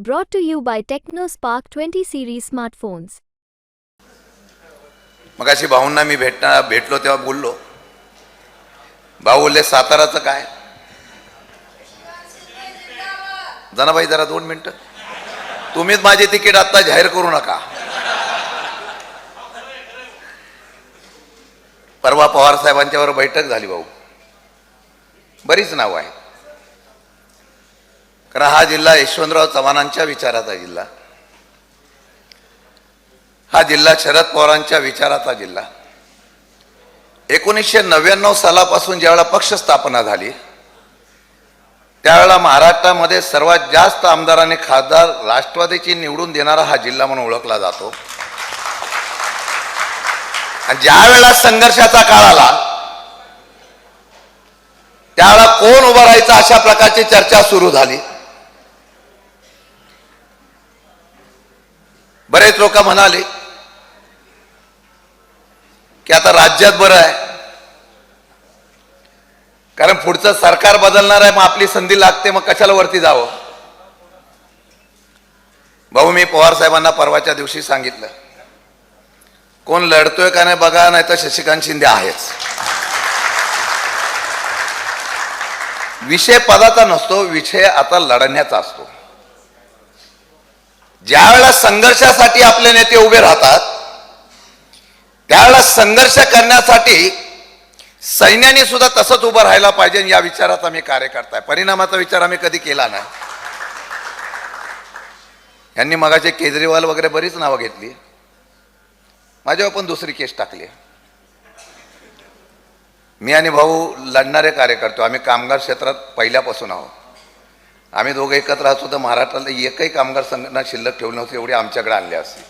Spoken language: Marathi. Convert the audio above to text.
Brought to you by TechnoSpark 20 series smartphones. मग अशी भाऊंना मी भेटणार भेटलो तेव्हा बोललो भाऊ बोलले साताराचं काय? जनाबाई जरा दोन मिनटं. तुम्हीच माझे तिकीट आता जाहीर करू नका. परवा पवार साहेबांच्यावर बैठक झाली भाऊ. बरीच नावं आहेत. कारण हा जिल्हा यशवंतराव चव्हाणांच्या विचाराचा जिल्हा. हा जिल्हा शरद पवारांच्या विचाराचा जिल्हा. एकोणीसशे नव्याण्णव सालापासून ज्यावेळेला पक्ष स्थापना झाली त्यावेळेला महाराष्ट्रामध्ये सर्वात जास्त आमदारांनी खासदार राष्ट्रवादीची निवडून देणारा हा जिल्हा म्हणून ओळखला जातो. आणि संघर्षाचा काळ आला त्यावेळेला कोण उभं राहायचं अशा प्रकारची चर्चा सुरू झाली. बरेच लोक म्हणाले की आता राज्यात बरं आहे. कारण पुढचं सरकार बदलणार आहे मग आपली संधी लागते मग कशाला वरती जावं? भाऊ मी पवार साहेबांना परवाच्या दिवशी सांगितलं कोण लढतोय का नाही बघा नाही तर शशिकांत शिंदे आहेच. विषय पदाचा नसतो विषय आता लढण्याचा असतो. ज्या वेळेला संघर्षासाठी आपले नेते उभे राहतात त्यावेळेला संघर्ष करण्यासाठी सैन्याने सुद्धा तसंच उभं राहायला पाहिजे या विचाराचा मी कार्य करताय परिणामाचा विचार आम्ही कधी केला नाही. यांनी मगाचे केजरीवाल वगैरे बरीच नावं घेतली. माझ्यावर पण दुसरी केस टाकली. मी आणि भाऊ लढणारे कार्यकर्ते आम्ही कामगार क्षेत्रात पहिल्यापासून आहोत. आम्ही दोघं एकत्र असतो तर महाराष्ट्रातले एकही कामगार संघटना शिल्लक ठेवली नव्हती एवढी आमच्याकडे आणली असती.